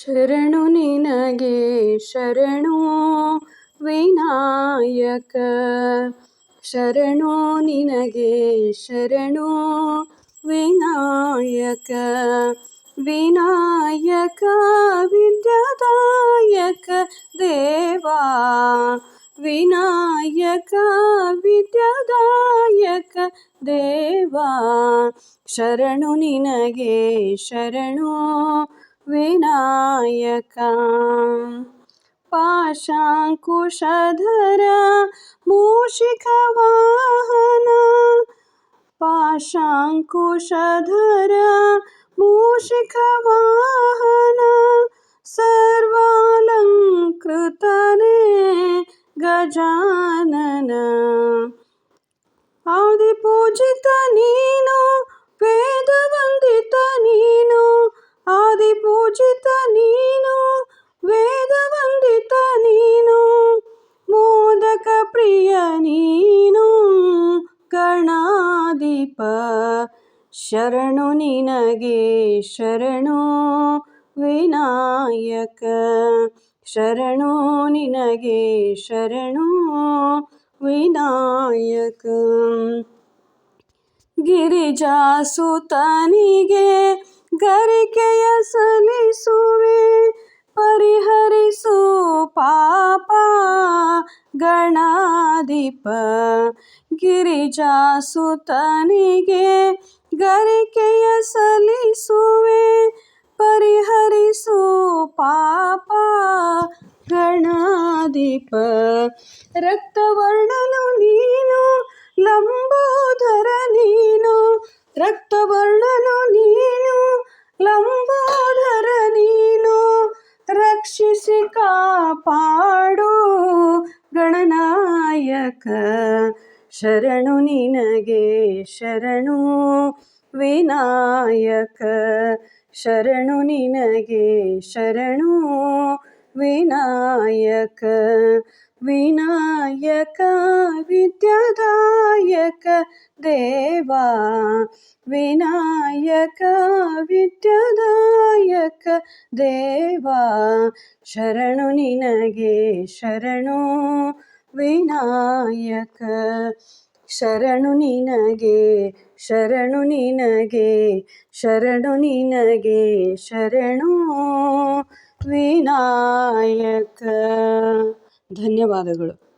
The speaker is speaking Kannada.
ಶರಣು ನಿನಗೆ ಶರಣು ವಿನಾಯಕ ಶರಣು ನಿನಗೆ ಶರಣು ವಿನಾಯಕ ವಿನಾಯಕ ವಿದ್ಯಾದಾಯಕ ದೇವಾ ವಿನಾಯಕ ವಿದ್ಯಾದಾಯಕ ದೇವಾ ಶರಣು ನಿನಗೆ ಶರಣು विनायका पाशाङ्कुशधरा मूषिकवाहना। पाशाङ्कुशधरा मूषिकवाहना। सर्वालङ्कृतने गजानन। आदिपूज ಆದಿಪೂಜಿತ ನೀನು, ವೇದ ವಂದಿತ ನೀನು, ಮೋದಕ ಪ್ರಿಯ ನೀನು ಗಣಾಧಿಪ ಶರಣು ನಿನಗೆ ಶರಣು, ವಿನಾಯಕ, ಶರಣು ನಿನಗೆ ಶರಣು, ವಿನಾಯಕ. ಗಿರಿಜಾಸುತನಿಗೆ ಗರಿಕೆಯ ಸಲಿಸುವೆ, ಪರಿಹರಿಸು ಪಾಪ ಗಣಾಧಿಪ. ಗಿರಿಜಾಸುತನಿಗೆ ಗರಿಕೆಯ ಸಲಿಸುವೆ, ಪರಿಹರಿಸು ಪಾಪ ಗಣಾಧಿಪ. ರಕ್ತವರ್ಣನು ನೀನು, ಲಂಬೋದರ ನೀನು, ರಕ್ತವರ್ಣನು ಲಂಬೋದರ ನೀನು ರಕ್ಷಿಸಿ ಕಾಪಾಡು ಗಣನಾಯಕ. ಶರಣು ನಿನಗೆ ಶರಣು ವಿನಾಯಕ. ಶರಣು ನಿನಗೆ ಶರಣು ವಿನಾಯಕ. ವಿನಾಯಕ ವಿದ್ಯಾದಾಯಕ ದೇವಾ. ವಿದ್ಯಾದಾಯಕ ದೇವಾ, ಶರಣು ನಿನಗೆ ಶರಣು ವಿನಾಯಕ. ಶರಣು ನಿನಗೆ ಶರಣು ನಿನಗೆ ಶರಣು ನಿನಗೆ ಶರಣು ವಿನಾಯಕ. ಧನ್ಯವಾದಗಳು.